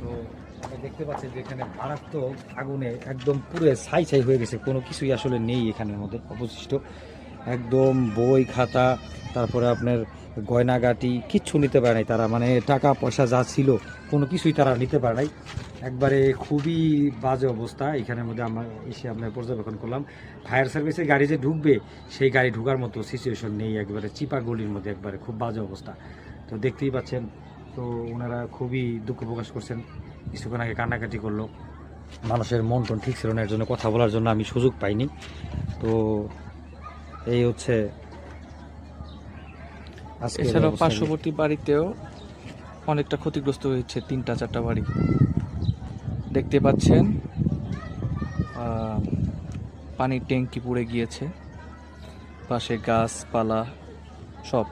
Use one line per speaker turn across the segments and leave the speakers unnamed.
তো দেখতে পাচ্ছেন যে এখানে মারাত্মক আগুনে একদম পুরো ছাই ছাই হয়ে গেছে। কোনো কিছুই আসলে নেই এখানের মধ্যে অবশিষ্ট। একদম বই, খাতা, তারপরে আপনার গয়নাগাটি, কিচ্ছু নিতে পারে নাই তারা। মানে টাকা, পয়সা যা ছিল, কোনো কিছুই তারা নিতে পারে নাই। একবারে খুবই বাজে অবস্থা। এখানের মধ্যে আমরা এসে আপনার পর্যবেক্ষণ করলাম। ফায়ার সার্ভিসের গাড়ি যে ঢুকবে, সেই গাড়ি ঢুকার মতো সিচুয়েশন নেই। একবারে চিপা গলির মধ্যে একবারে খুব বাজে অবস্থা। তো দেখতেই পাচ্ছেন তো ওনারা খুবই দুঃখ প্রকাশ করছেন। কিছুক্ষণ আগে কান্নাকাটি করল। মানুষের মন টন ঠিক ছিল না এর জন্য কথা বলার জন্য আমি সুযোগ পাইনি। তো এই হচ্ছে
এছাড়াও পার্শ্ববর্তী বাড়িতেও অনেকটা ক্ষতিগ্রস্ত হয়েছে তিনটা চারটা বাড়ি। দেখতে পাচ্ছেন পানির ট্যাঙ্কি পুড়ে গিয়েছে। পাশে গাছপালা সব।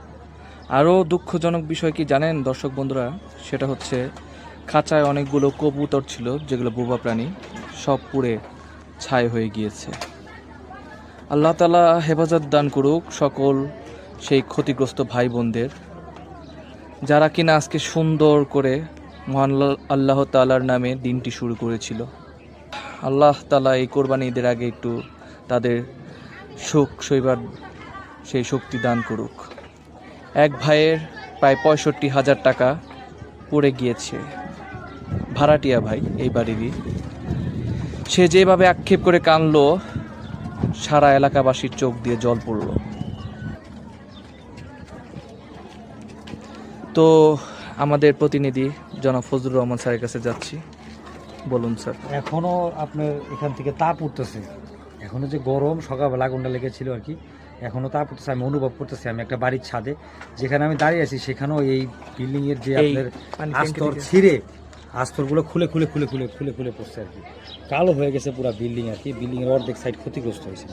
আরও দুঃখজনক বিষয় কি জানেন দর্শক বন্ধুরা? সেটা হচ্ছে, খাঁচায় অনেকগুলো কবুতর ছিল, যেগুলো বোবা প্রাণী সব পুড়ে ছাই হয়ে গিয়েছে। আল্লাহ তালা হেফাজত দান করুক সকল সেই ক্ষতিগ্রস্ত ভাই বোনদের যারা কিনা আজকে সুন্দর করে মহান আল্লাহ তালার নামে দিনটি শুরু করেছিল। আল্লাহ তালা এই কোরবানি ঈদের আগে একটু তাদের সুখ শৈবার সেই শক্তি দান করুক। এক ভাইয়ের প্রায় পঁয়ষট্টি হাজার টাকা পড়ে গিয়েছে। ভাড়াটিয়া ভাই, এই বাড়িরই। সে যেভাবে আক্ষেপ করে কানলো সারা এলাকাবাসীর চোখ দিয়ে জল পড়ল। তো আমাদের প্রতিনিধি জনাব ফজলুর রহমান স্যারের কাছে যাচ্ছি। বলুন স্যার।
এখনও আপনার এখান থেকে তাপ উঠতেছে। এখনও যে গরম, সকালবেলা আগুনটা লেগেছিল আর কি। এখনও তা করতেছি আমি অনুভব করতেছি আমি একটা বাড়ির ছাদে যেখানে আমি দাঁড়িয়ে আছি সেখানেও এই বিল্ডিং এর যে আপনার
পানি ট্যাঙ্কি আস্তরগুলো
ছিঁড়ে আস্তরগুলো খুলে খুলে খুলে খুলে খুলে খুলে পড়ছে আর কি। কালো হয়ে গেছে পুরো বিল্ডিং আর কি বিল্ডিং এর অর্ধেক সাইড ক্ষতিগ্রস্ত হয়েছে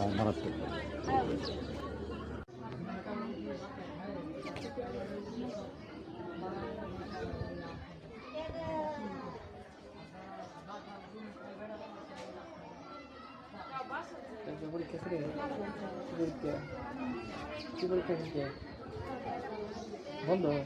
이제
우리 이렇게 소리 이렇게 이렇게 이렇게 뭔데